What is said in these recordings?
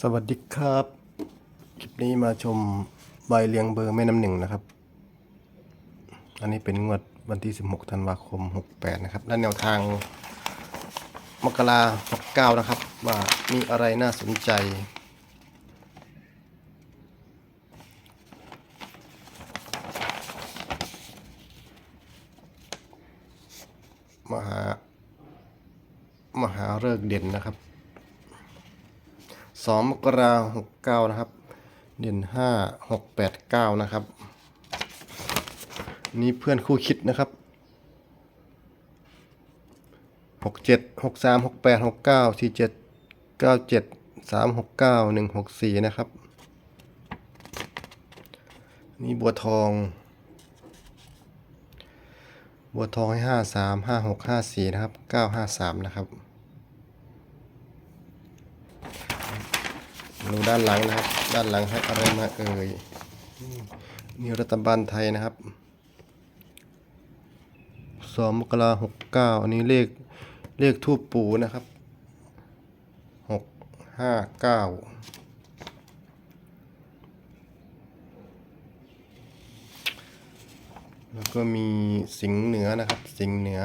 สวัสดีครับ คลิปนี้มาชมใบเรียงเบอร์แม่น้ำหนึ่งนะครับ อันนี้เป็นงวดวันที่ 16 ธันวาคม 68 นะครับ และแนวทางมกรา69 นะครับ ว่ามีอะไรน่าสนใจ มหามหาเลิกเด่นนะครับ สองมกราหกเก้านะครับ เด่นห้าหกแปดเก้านะครับ นี่เพื่อนคู่คิดนะครับหกเจ็ดหกสามหกแปดหกเก้าสี่เจ็ดเก้าเจ็ดสามหกเก้าหนึ่งหกสี่นะครับ นี่บัวทอง บัวทองให้ห้าสามห้าหกห้าสี่นะครับเก้าห้าสามนะครับ ดูด้านหลังนะครับ ด้านหลังให้อะไรมาเอ่ยนี่รัฐบาลไทยนะครับสองมกราหกเก้าอันนี้เลขเลขทูปปูนะครับหกห้าเก้าแล้วก็มีสิงเหนือนะครับ สิงเหนือ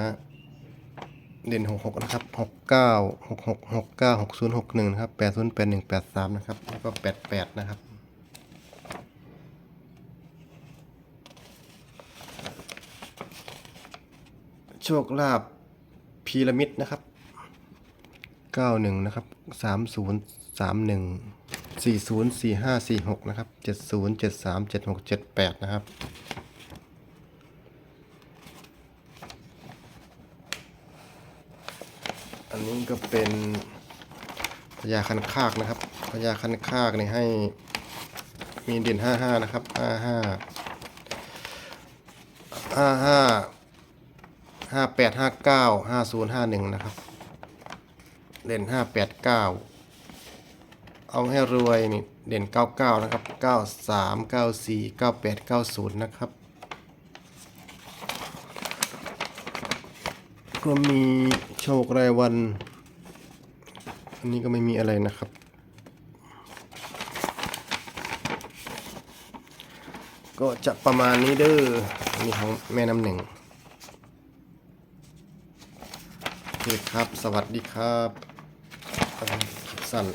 เด่นหกหกนะครับหกเก้าหกหกหกเก้าหกศูนย์หกหนึ่งนะครับแปดศูนย์แปดหนึ่งแปดสามนะครับแล้วก็แปดแปดนะครับโชคลาภพีระมิดนะครับเก้าหนึ่งนะครับสามศูนย์สามหนึ่งสี่ศูนย์สี่ห้าสี่หกนะครับเจ็ดศูนย์เจ็ดสามเจ็ดหกเจ็ดแปดนะครับ อันนี้ก็เป็นพญาคันคากนะครับพญาคันคากเนี่ยให้มีเด่นห้าห้านะครับห้าห้าห้าห้าห้าแปดห้าเก้าห้าศูนย์ห้าหนึ่งนะครับ เด่นห้าแปดเก้าเอาให้รวยนี่เด่นเก้าเก้านะครับเก้าสามเก้าสี่เก้าแปดเก้าศูนย์นะครับ ก็มีโชครายวัน อันนี้ก็ไม่มีอะไรนะครับ ก็จะประมาณนี้เด้ออันนี้ของแม่น้ำหนึ่งโอเคครับ สวัสดีครับสั้น